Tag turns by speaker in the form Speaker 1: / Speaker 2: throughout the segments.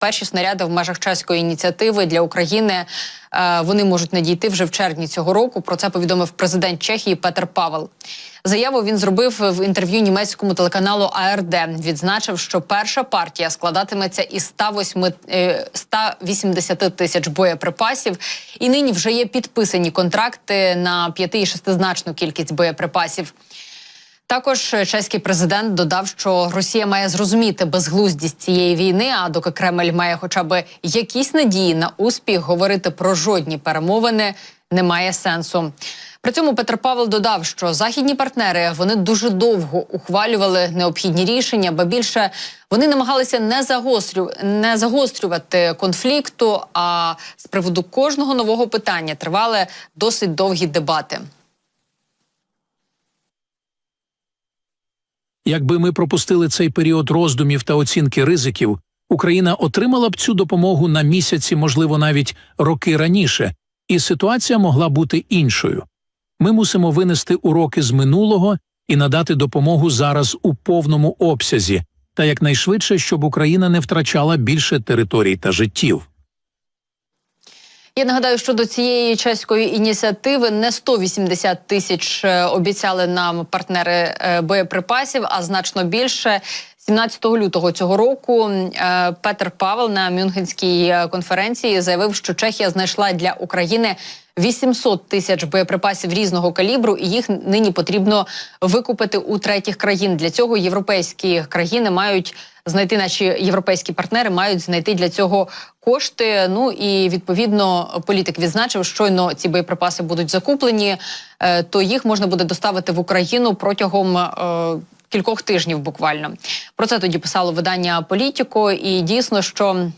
Speaker 1: Перші снаряди в межах чеської ініціативи для України е, вони можуть надійти вже в червні цього року. Про це повідомив президент Чехії Петер Павел. Заяву він зробив в інтерв'ю німецькому телеканалу АРД. Відзначив, що перша партія складатиметься із 108, е, 180 тисяч боєприпасів, і нині вже є підписані контракти на п'яти і шестизначну кількість боєприпасів. Також чеський президент додав, що Росія має зрозуміти безглуздість цієї війни. А доки Кремль має хоча б якісь надії на успіх, говорити про жодні перемовини немає сенсу. При цьому Петр Павел додав, що західні партнери вони дуже довго ухвалювали необхідні рішення, ба більше вони намагалися не загострю не загострювати конфлікту. А з приводу кожного нового питання тривали досить довгі дебати.
Speaker 2: Якби ми пропустили цей період роздумів та оцінки ризиків, Україна отримала б цю допомогу на місяці, можливо, навіть роки раніше, і ситуація могла бути іншою. Ми мусимо винести уроки з минулого і надати допомогу зараз у повному обсязі, та якнайшвидше, щоб Україна не втрачала більше територій та життів.
Speaker 1: Я нагадаю, що до цієї чеської ініціативи не 180 тисяч е, обіцяли нам партнери е, боєприпасів, а значно більше. 17 лютого цього року е, Петер Павел на Мюнхенській е, конференції заявив, що Чехія знайшла для України 800 тисяч боєприпасів різного калібру, і їх нині потрібно викупити у третіх країн. Для цього європейські країни мають знайти наші європейські партнери, мають знайти для цього кошти. Ну і відповідно політик відзначив, щойно ці боєприпаси будуть закуплені, е, то їх можна буде доставити в Україну протягом. Кількох тижнів буквально. Про це тоді писало видання Політіко, і дійсно, що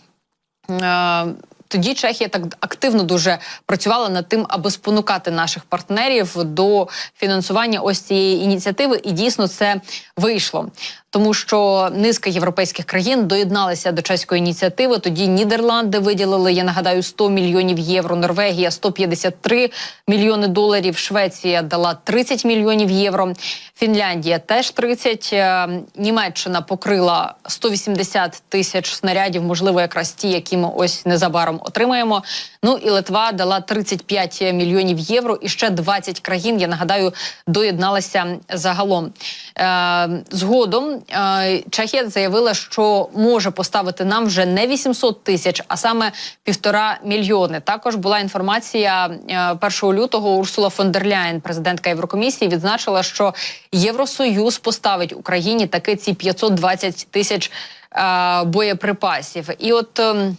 Speaker 1: е, тоді Чехія так активно дуже працювала над тим, аби спонукати наших партнерів до фінансування ось цієї ініціативи, і дійсно це вийшло. Тому що низка європейських країн доєдналися до чеської ініціативи. Тоді Нідерланди виділили, я нагадаю, 100 мільйонів євро. Норвегія 153 мільйони доларів. Швеція дала 30 мільйонів євро. Фінляндія теж 30. Е, Німеччина покрила 180 тисяч снарядів. Можливо, якраз ті, які ми ось незабаром отримаємо. Ну і Литва дала 35 мільйонів євро. І ще 20 країн. Я нагадаю, доєдналися загалом. Е, Згодом е, Чехія заявила, що може поставити нам вже не 800 тисяч, а саме півтора мільйони. Також була інформація е, 1 лютого. Урсула фон дер Ляєн, президентка Єврокомісії, відзначила, що Євросоюз поставить Україні таки ці 520 тисяч е, боєприпасів. І от. ем,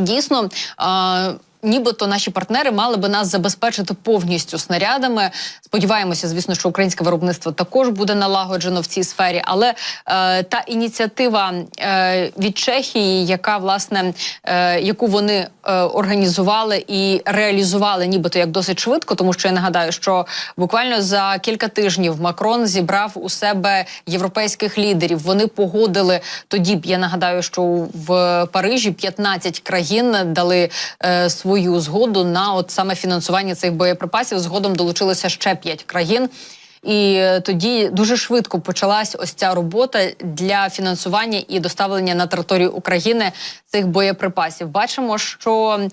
Speaker 1: Дійсно, е, нібито наші партнери мали би нас забезпечити повністю снарядами. Сподіваємося, звісно, що українське виробництво також буде налагоджено в цій сфері. Але е, та ініціатива е, від Чехії, яка власне е, яку вони е, організували і реалізували, нібито як досить швидко, тому що я нагадаю, що буквально за кілька тижнів Макрон зібрав у себе європейських лідерів. Вони погодили тоді. Я нагадаю, що в Парижі 15 країн дали е, свою згоду на от саме фінансування цих боєприпасів. Згодом долучилося ще 5 країн. І е, тоді дуже швидко почалась ось ця робота для фінансування і доставлення на територію України цих боєприпасів. Бачимо, що е,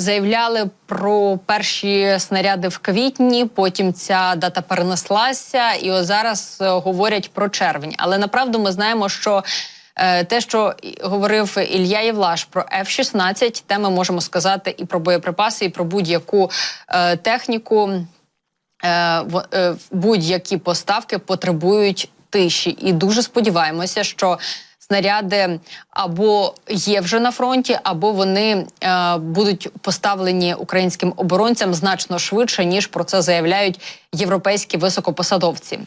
Speaker 1: заявляли про перші снаряди в квітні. Потім ця дата перенеслася, і ось зараз е, говорять про червень. Але направду ми знаємо, що Те, що говорив Ілля Євлаш про F-16, те ми можемо сказати і про боєприпаси, і про будь-яку е, техніку. Е, е, будь-які поставки потребують тиші, і дуже сподіваємося, що снаряди або є вже на фронті, або вони е, будуть поставлені українським оборонцям значно швидше ніж про це заявляють європейські високопосадовці.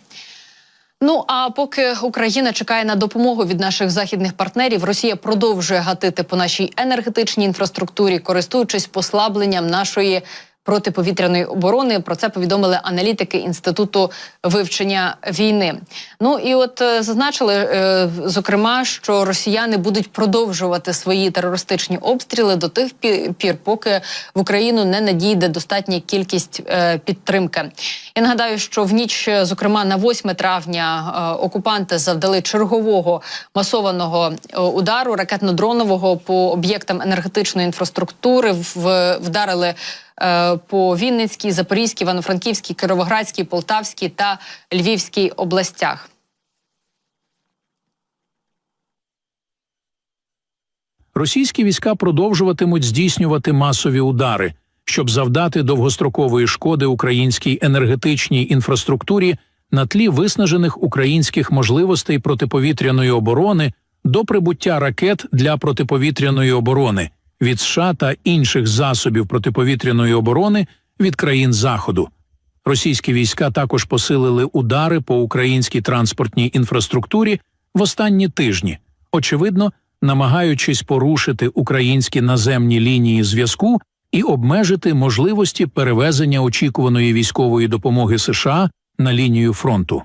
Speaker 1: Ну а поки Україна чекає на допомогу від наших західних партнерів, Росія продовжує гатити по нашій енергетичній інфраструктурі, користуючись послабленням нашої протиповітряної оборони. Про це повідомили аналітики інституту вивчення війни. Ну і от е, зазначили е, зокрема, що росіяни будуть продовжувати свої терористичні обстріли до тих пі- пір, поки в Україну не надійде достатня кількість е, підтримки. Я нагадаю, що в ніч, зокрема на 8 травня, окупанти завдали чергового масованого удару ракетно-дронового по об'єктам енергетичної інфраструктури. Вдарили по Вінницькій, Запорізькій, Івано-Франківській, Кировоградській, Полтавській та Львівській областях.
Speaker 2: Російські війська продовжуватимуть здійснювати масові удари, щоб завдати довгострокової шкоди українській енергетичній інфраструктурі на тлі виснажених українських можливостей протиповітряної оборони до прибуття ракет для протиповітряної оборони від США та інших засобів протиповітряної оборони від країн Заходу. Російські війська також посилили удари по українській транспортній інфраструктурі в останні тижні, очевидно, намагаючись порушити українські наземні лінії зв'язку і обмежити можливості перевезення очікуваної військової допомоги США на лінію фронту.